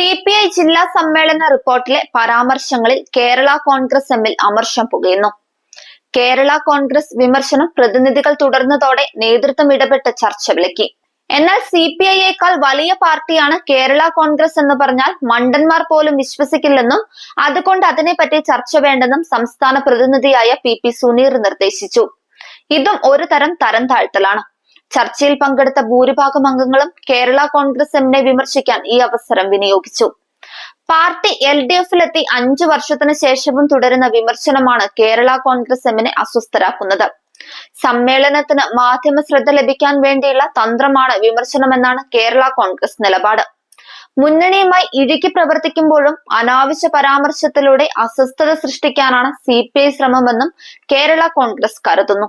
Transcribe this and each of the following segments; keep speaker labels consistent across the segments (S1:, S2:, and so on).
S1: C P I ജില്ലാ സമ്മേളന റിപ്പോർട്ടിലെ പരാമർശങ്ങളിൽ കേരള കോൺഗ്രസ് എമ്മിൽ അമർശം പുകയുന്നു. കേരള കോൺഗ്രസ് വിമർശനം പ്രതിനിധികൾ തുടർന്നതോടെ നേതൃത്വം ഇടപെട്ട് ചർച്ച വിലക്കി. എന്നാൽ സി പി ഐയേക്കാൾ വലിയ പാർട്ടിയാണ് കേരള കോൺഗ്രസ് എന്ന് പറഞ്ഞാൽ മണ്ടന്മാർ പോലും വിശ്വസിക്കില്ലെന്നും അതുകൊണ്ട് അതിനെപ്പറ്റി ചർച്ച വേണ്ടെന്നും സംസ്ഥാന പ്രതിനിധിയായ പി പി സുനീർ നിർദ്ദേശിച്ചു. ഇതും ഒരു തരം തരം താഴ്ത്തലാണ്. ചർച്ചയിൽ പങ്കെടുത്ത ഭൂരിഭാഗം അംഗങ്ങളും കേരള കോൺഗ്രസ് എമ്മിനെ വിമർശിക്കാൻ ഈ അവസരം വിനിയോഗിച്ചു. പാർട്ടി എൽ ഡി എഫിലെത്തി അഞ്ചു വർഷത്തിന് ശേഷവും തുടരുന്ന വിമർശനമാണ് കേരള കോൺഗ്രസ് എമ്മിനെ അസ്വസ്ഥരാക്കുന്നത്. സമ്മേളനത്തിന് മാധ്യമ ശ്രദ്ധ ലഭിക്കാൻ വേണ്ടിയുള്ള തന്ത്രമാണ് വിമർശനമെന്നാണ് കേരള കോൺഗ്രസ് നിലപാട്. മുന്നണിയുമായി ഇഴുകി പ്രവർത്തിക്കുമ്പോഴും അനാവശ്യ പരാമർശത്തിലൂടെ അസ്വസ്ഥത സൃഷ്ടിക്കാനാണ് സി പി ഐ ശ്രമമെന്നും കേരള കോൺഗ്രസ് കരുതുന്നു.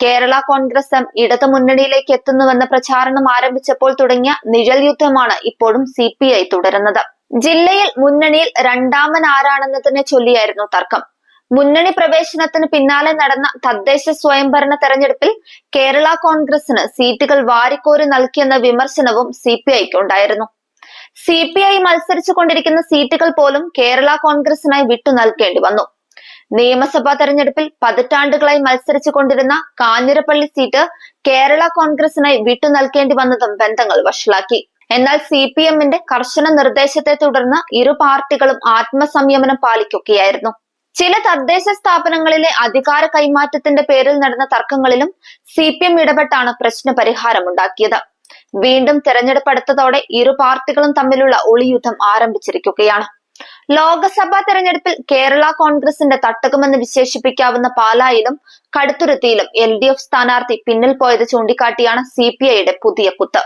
S1: കേരള കോൺഗ്രസ് എം ഇടതു മുന്നണിയിലേക്ക് എത്തുന്നുവെന്ന പ്രചാരണം ആരംഭിച്ചപ്പോൾ തുടങ്ങിയ നിഴൽ യുദ്ധമാണ് ഇപ്പോഴും സി പി ഐ തുടരുന്നത്. ജില്ലയിൽ മുന്നണിയിൽ രണ്ടാമൻ ആരാണെന്നതിനെ ചൊല്ലിയായിരുന്നു തർക്കം. മുന്നണി പ്രവേശനത്തിന് പിന്നാലെ നടന്ന തദ്ദേശ സ്വയംഭരണ തെരഞ്ഞെടുപ്പിൽ കേരള കോൺഗ്രസിന് സീറ്റുകൾ വാരിക്കോരി നൽകിയെന്ന വിമർശനവും സി പി ഐക്ക് ഉണ്ടായിരുന്നു. സി പി ഐ മത്സരിച്ചു കൊണ്ടിരിക്കുന്ന സീറ്റുകൾ പോലും കേരള കോൺഗ്രസിനായി വിട്ടു നൽകേണ്ടി വന്നു. നിയമസഭാ തെരഞ്ഞെടുപ്പിൽ പതിറ്റാണ്ടുകളായി മത്സരിച്ചു കൊണ്ടിരുന്ന കാഞ്ഞിരപ്പള്ളി സീറ്റ് കേരള കോൺഗ്രസിനായി വിട്ടു നൽകേണ്ടി വന്നതും ബന്ധങ്ങൾ വഷളാക്കി. എന്നാൽ സി പി എമ്മിന്റെ കർശന നിർദ്ദേശത്തെ തുടർന്ന് ഇരു പാർട്ടികളും ആത്മസംയമനം പാലിക്കുകയായിരുന്നു. ചില തദ്ദേശ സ്ഥാപനങ്ങളിലെ അധികാര കൈമാറ്റത്തിന്റെ പേരിൽ നടന്ന തർക്കങ്ങളിലും സി പി എം ഇടപെട്ടാണ് പ്രശ്ന പരിഹാരമുണ്ടാക്കിയത്. വീണ്ടും തെരഞ്ഞെടുപ്പ് അടുത്തതോടെ ഇരു പാർട്ടികളും തമ്മിലുള്ള ഒളിയുദ്ധം ആരംഭിച്ചിരിക്കുകയാണ്. ലോക്സഭാ തെരഞ്ഞെടുപ്പിൽ കേരള കോൺഗ്രസിന്റെ തട്ടകമെന്ന് വിശേഷിപ്പിക്കാവുന്ന പാലായിലും കടുത്തുരുത്തിയിലും എൽ ഡി എഫ് സ്ഥാനാർത്ഥി പിന്നിൽ പോയത് ചൂണ്ടിക്കാട്ടിയാണ് സി പി ഐയുടെ പുതിയ കുത്ത്.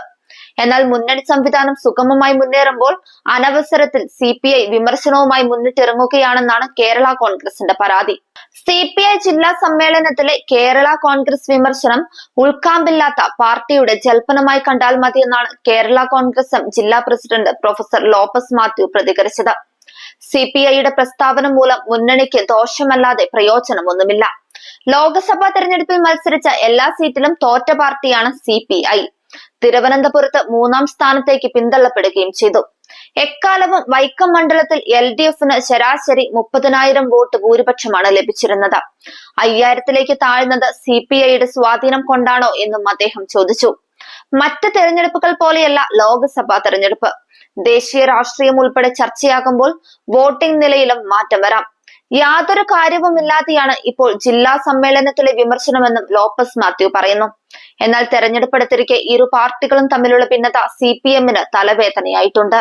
S1: എന്നാൽ മുന്നണി സംവിധാനം സുഗമമായി മുന്നേറുമ്പോൾ അനവസരത്തിൽ സി പി ഐ വിമർശനവുമായി മുന്നിട്ടിറങ്ങുകയാണെന്നാണ് കേരള കോൺഗ്രസിന്റെ പരാതി. സി പി ഐ ജില്ലാ സമ്മേളനത്തിലെ കേരള കോൺഗ്രസ് വിമർശനം ഉൾക്കാമ്പില്ലാത്ത പാർട്ടിയുടെ ജൽപ്പനമായി കണ്ടാൽ മതിയെന്നാണ് കേരള കോൺഗ്രസ് ജില്ലാ പ്രസിഡന്റ് പ്രൊഫസർ ലോപ്പസ് മാത്യു പ്രതികരിച്ചത്. സി പി ഐയുടെ പ്രസ്താവന മൂലം മുന്നണിക്ക് ദോഷമല്ലാതെ പ്രയോജനമൊന്നുമില്ല ലോക്സഭാ തെരഞ്ഞെടുപ്പിൽ മത്സരിച്ച എല്ലാ സീറ്റിലും തോറ്റ പാർട്ടിയാണ് സി പി ഐ തിരുവനന്തപുരത്ത് മൂന്നാം സ്ഥാനത്തേക്ക് പിന്തള്ളപ്പെടുകയും ചെയ്തു. എക്കാലവും വൈക്കം മണ്ഡലത്തിൽ എൽ ഡി എഫിന് ശരാശരി മുപ്പതിനായിരം വോട്ട് ഭൂരിപക്ഷമാണ് ലഭിച്ചിരുന്നത്. അയ്യായിരത്തിലേക്ക് താഴ്ന്നത് സി പി ഐയുടെ സ്വാധീനം കൊണ്ടാണോ എന്നും അദ്ദേഹം ചോദിച്ചു. മറ്റ് തെരഞ്ഞെടുപ്പുകൾ പോലെയല്ല ലോക്സഭാ തെരഞ്ഞെടുപ്പ്. ദേശീയ രാഷ്ട്രീയം ഉൾപ്പെടെ ചർച്ചയാകുമ്പോൾ വോട്ടിംഗ് നിലയിലും മാറ്റം വരാം. യാതൊരു കാര്യവുമില്ലാതെയാണ് ഇപ്പോൾ ജില്ലാ സമ്മേളനത്തിലെ വിമർശനമെന്നും ലോപ്പസ് മാത്യു പറയുന്നു. എന്നാൽ തെരഞ്ഞെടുപ്പ് അടുത്തിരിക്കെ ഇരു പാർട്ടികളും തമ്മിലുള്ള ഭിന്നത സി പി എമ്മിന് തലവേദനയായിട്ടുണ്ട്.